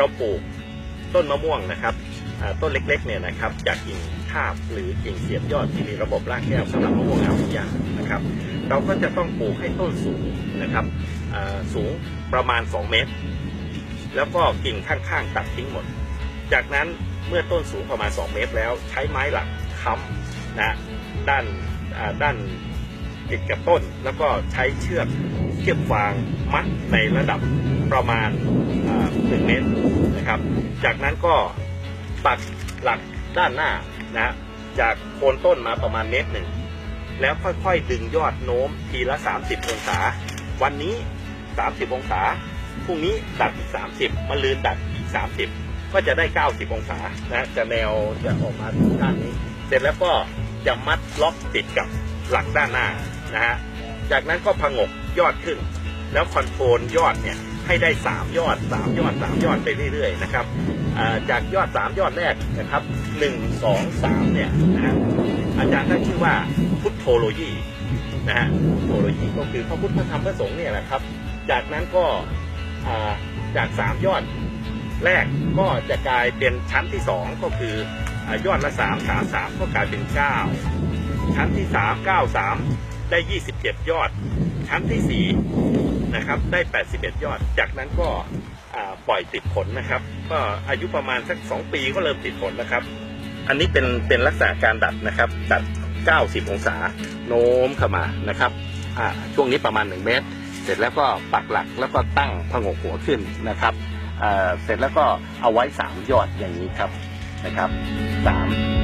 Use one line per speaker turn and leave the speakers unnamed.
เราปลูกต้นมะม่วงนะครับต้นเล็กๆเนี่ยนะครับจากกิ่งทาบหรือกิ่งเสียบยอดที่มีระบบรากแก้วสำหรับมะม่วงอาวุธยานะครับ เราก็จะต้องปลูกให้ต้นสูงนะครับสูงประมาณ 2 เมตร แล้วก็กิ่งข้างๆตัดทิ้งหมด จากนั้นเมื่อต้นสูงประมาณ 2 เมตรแล้วใช้ไม้หลักค้ำนะด้านด้านติดกับต้น แล้วก็ใช้เชือกเชือกฟางมัดในระดับ ประมาณหนึ่งเมตรนะครับ จากนั้นก็ปักหลักด้านหน้านะจากโคนต้นมาประมาณเมตรหนึ่งแล้วค่อยๆ ดึงยอดโน้มทีละ 30 องศา วันนี้ 30 องศา พรุ่งนี้ดัดอีก 30มะลืนดัดอีก 30 ก็จะได้ 90 องศานะจะแนวจะออกมาด้านนี้ เสร็จแล้วก็จะมัดล็อกติดกับหลักด้านหน้านะฮะ จากนั้นก็ผงกยอดขึ้น แล้วคอนโทรลยอดเนี่ย ให้ได้ 3 ยอด 3 ยอด 3 ยอดไปเรื่อยๆนะครับจากยอด 3 ยอดแรกนะครับ1 2 3เนี่ยนะฮะอาจารย์ตั้งชื่อว่าพุทโธโลยีนะฮะพุทโธโลยีก็คือพระพุทธพระธรรมพระสงฆ์เนี่ยแหละครับ จากนั้นก็จากสามยอดแรกก็จะกลายเป็นชั้นที่สองก็คืออยอดละสามสามสามก็กลายเป็นเก้าชั้นที่สามเก้าสามได้ยี่สิบเจ็ดยอด ชั้นที่สี่ นะครับ ได้แปดสิบเอ็ดยอด จากนั้นก็ปล่อยติดผลนะครับ ก็อายุประมาณสักสองปีก็เริ่มติดผลนะครับ อันนี้เป็นเป็นลักษณะการดัดนะครับ ดัด 90 องศาโน้มเข้ามานะครับช่วงนี้ประมาณ 1 เมตร เสร็จแล้วก็ปักหลักแล้วก็ตั้งผงกหัวขึ้นนะครับเสร็จแล้วก็เอาไว้ 3 ยอดอย่างนี้ครับนะครับ 3